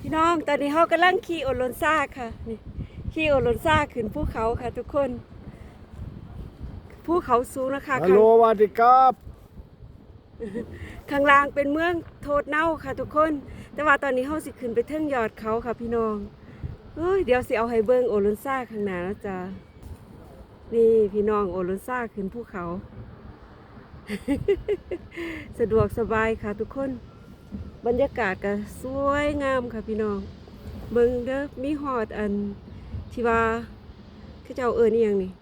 พี่น้องตอนนี้เขากำลังขี่โอลอนซ่าค่ะนี่ขี่โอลอนซ่าขึ้นภูเขาค่ะ ทุกคนภูเขาสูงนะคะข้าง Hallo, warte, Gab. ข้างล่างเป็นเมืองโทดเน่าค่ะ ทุกคน แต่ว่าตอนนี้เขาสิขึ้นไปเทิงยอดเขาค่ะ พี่น้องเฮ้ยเดี๋ยวสิเอาให้เบิ้งโอลอนซ่าข้างหน้าแล้วจ้ะนี่พี่น้องโอลอนซ่าขึ้นภูเขา สะดวกสบายค่ะทุกคน บรรยากาศก็สวยงามค่ะพี่น้อง เบิ่งเด้อมีหอดอันที่ว่าเขาเจ้าเอินอีหยังนี่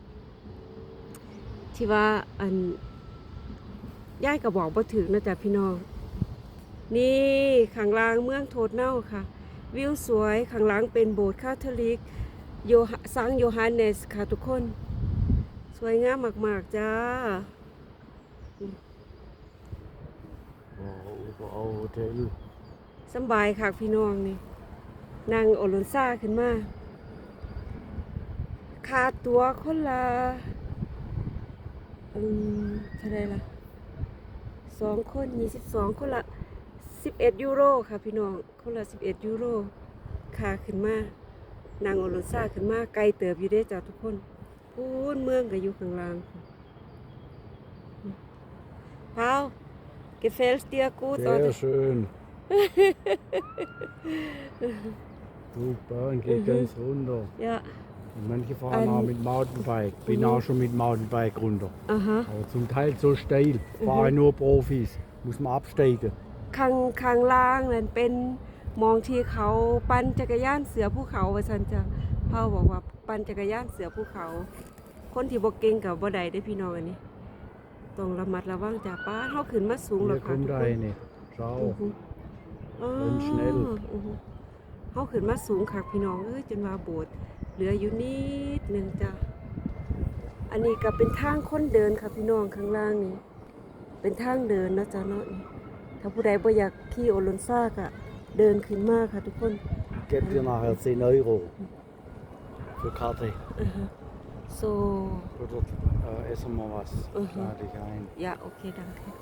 ที่ว่าอันย่ายก็บอกบ่ถึงนะจ๊ะพี่น้อง นี่ข้างล่างเมืองโทดเน่าค่ะ วิวสวยข้างล่างเป็นโบสถ์คาทอลิกโยฮะซังโยฮันเนสค่ะทุกคน สวยงามมาก ๆ จ้า Oh, Hotel. สบายค่ะพี่น้องนี่นั่งโอลอนซ่าขึ้นมาค่าตัวคนละอืมเท่าไรล่ะสองคนยี่สิบสองคนละสิบเอ็ดยูโรค่ะพี่น้องคนละสิบเอ็ดยูโรค่าขึ้นมานั่งโอลอนซ่าขึ้นมาไกลเติบอยู่เด้จ้าทุกคนพูนเมืองก็อยู่ข้างล่างพา gefällt dir gut Sehr oder schön. Super, und geht ganz runter. ja Und manche fahren Ähm, auch mit Mountainbike. Bin mhm. auch schon mit Mountainbike runter. อ่าฮะ Aber zum Teil so steil. Fahren nur Profis. Muss man absteigen. ข้างข้างล่างนั่นเป็นมองที่เขาปั่นจักรยานเสือภูเขาว่าซั่นจ้ะพ่อบอกว่าปั่นจักรยานเสือภูเขา คนที่บ่เก่งกับบ่ได้ได้อพี่น้องอันนี้ ต้องระมัดระวังจ้ะป้าเฮาขึ้นมาสูงแล้ว Hier ค่ะทุก kommt คน eine. อือ Schau. ฮึอ๋อ Ganz schnell อือฮึเฮาขึ้นมาสูงค่ะพี่น้องเอ้ยจนว่าโบสถ์เหลืออยู่นิดหนึงจ้ะอันนี้ก็เป็นทางคนเดินค่ะพี่น้องข้างล่างนี่เป็นทางเดินนะจ๊ะเนาะนี่ถ้าผู้ใดบ่อยากขี่โอลอนซ่าก็เดินขึ้นมาค่ะทุกคน Ich gebe dir nachher 10 Euro. Für Karte. So Oder äh, essen wir was. Mhm. Lade ich ein. ยาโอเคดังค่ะ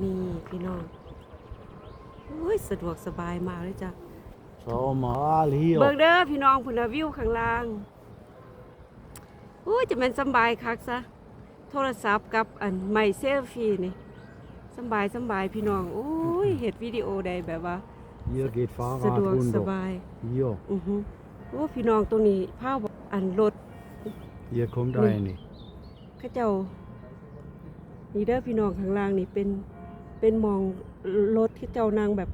นี่พี่น้องโอ้ยสะดวกสบายมากเลยจ้ะ Schau mal hier. เบิกเด้อพี่น้องพุ่นน่ะวิวข้างล่างโอ้ยจะเป็นสำบายคักซะ โทรศัพท์กับอันไมเซลฟี่นี่สำบายสำบายพี่น้องโอ้ยเห็ดวิดีโอได้แบบว่า Hier geht สะ Fahrrad ดวกส runter. บาย Hier. อือฮึโอ้พี่น้องตรงนี้พาบอกอันรถ Hier kommt Nee. eine. เข้าเจ้านี่เด้อพี่น้องข้างล่างนี่เป็นเป็นหมองรถที่เจ้านางแบบ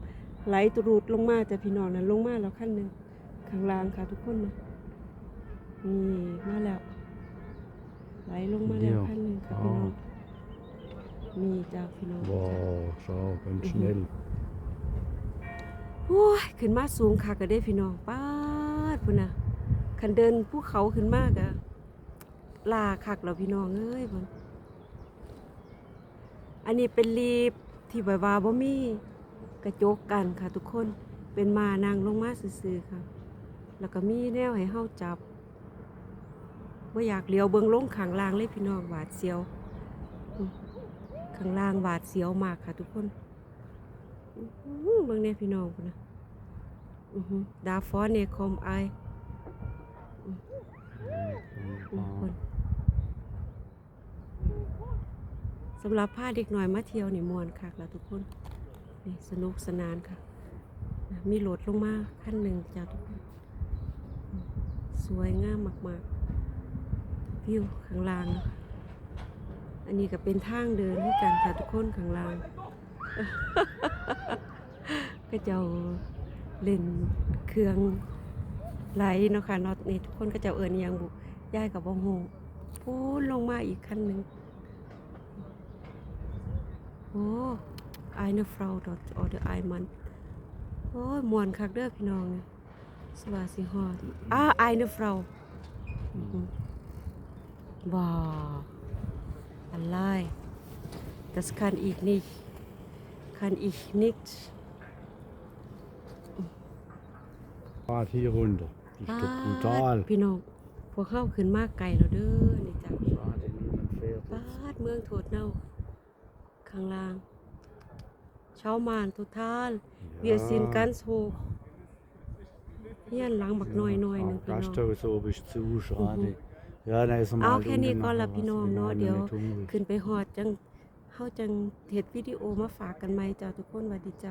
ไหลตรูดลงมาแต่พี่น้องนั้นลงมาแล้วขั้นหนึ่งข้างล่างค่ะทุกคนนะนี่มาแล้วไหลลงมาแล้วเดี๋ยวขั้นหนึ่งค่ะอ๋อพี่น้องนี่จ้าพี่น้อง Wow, schau, ganz Mhm. schnell. โอ้ยขึ้นมาสูงค่ะก็ได้พี่น้องป้าดพุ่นน่ะคันเดินภูเขาขึ้นมากอะ ลาคักแล้วพี่น้องเอ้ยพุ่นอันนี้เป็นลีฟที่แบบว่าบ่มีกระจกกันค่ะทุกคนเป็นมานั่งลงมาซื่อๆค่ะ แล้วก็มีแนวให้เฮาจับว่าอยากเลี้ยวเบิ่งลงข้างล่างเลยพี่น้องหวาดเสียวอืมข้างล่างหวาดเสียวมากค่ะทุกคนอื้อหือเบิ่งแน่พี่น้องพุ่นนะอือหือดาฟอนเนี่ยคอมไออื้อคน สำหรับพาเด็กหน่อยมาเที่ยวนี่มวนคักแล้วทุกคนนี่สนุกสนานค่ะ มีรถลดลงมาขั้นหนึ่งจ้าทุกคนสวยงามมากๆวิวข้างล่างนะคะอันนี้ก็เป็นทางเดินให้กันค่ะทุกคนข้างล่างก็จะเล่นเครื่องไหลเนาะค่ะเนาะนี่ทุกคนก็จะเอินอหยังบุย่ายกับบ่ฮู้พูนลงมาอีกขั้นหนึ่ง โอ้ไอเนฟราวดอทออเดอร์ไอมันโอ้ยมวนคักเด้อพี่น้องนี่สวัสดีฮอดอ่าไอเนฟราวว้าวอะไร das kann ich nicht kann ich nicht Fahrt hier runter. Das ist doch ปา brutal. ดพี่น้องพวกเข้าขึ้นมากไกลแล้วเด้อนี่จ้ะ Schade, niemand fährt ปา jetzt. ดเมืองโถดเน่า ข้างล่าง Schau mal, total. Wir sind ganz hoch. เฮียนหลังบักน้อยหน่อยหนึง Am พี่น้อง Gasthaus oben ist zu, schade. Ja, dann ist er เอา mal แค่นี้ unten ก่อนละ nachher, พี่น้อง was, wenn เนาะ einer เดี๋ยว nicht hungrig ist. ขึ้นไปฮอดจังเฮาจังเฮ็ดวิดีโอมาฝากกันใหม่จ้าทุกคนสวัสดีจ้า